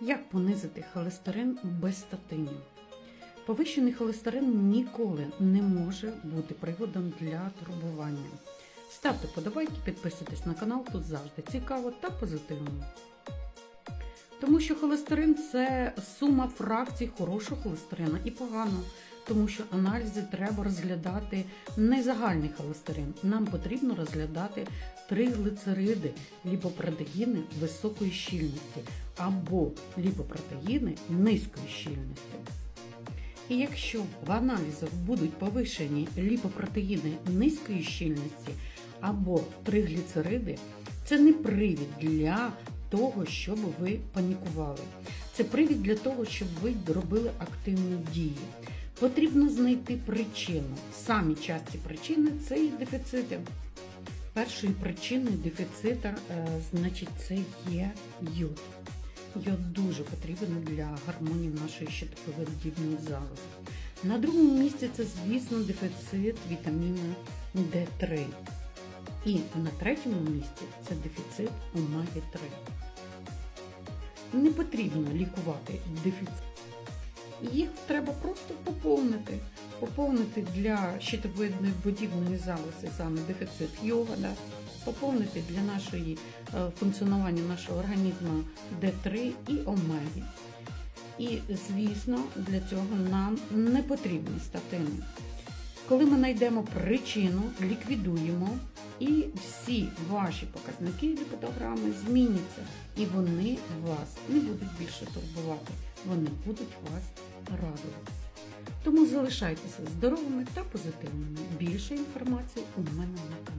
Як понизити холестерин без статинів? Повищений холестерин ніколи не може бути приводом для турбування. Ставте подобайки, підписуйтесь на канал, тут завжди цікаво та позитивно. Тому що холестерин це сума фракцій хорошого холестерина і поганого. Тому що аналізи треба розглядати не загальний холестерин. Нам потрібно розглядати триглицериди, ліпопротеїни високої щільності або ліпопротеїни низької щільності. І якщо в аналізах будуть повишені ліпопротеїни низької щільності або тригліцериди, це не привід для того, щоб ви панікували. Це привід для того, щоб ви робили активні дії. Потрібно знайти причину. Самі часті причини це і дефіцити. Першою причиною дефіцита, е, значить, це є йод. Йод дуже потрібен для гармонії нашої щитоповидільної залози. На другому місці це, звісно, дефіцит вітаміну D3. І на третьому місці це дефіцит омеги 3. Не потрібно лікувати дефіцит. Їх треба просто поповнити. Поповнити для щитовидної подібної залози саме дефіцит йога, да? поповнити для нашої е, функціонування нашого організму D3 і омеги. І, звісно, для цього нам не потрібні статини. Коли ми знайдемо причину, ліквідуємо, і всі ваші показники ліпидограми зміняться, і вони вас не будуть більше турбувати, вони будуть вас радувати. Тому залишайтеся здоровими та позитивними. Більше інформації у мене на каналі.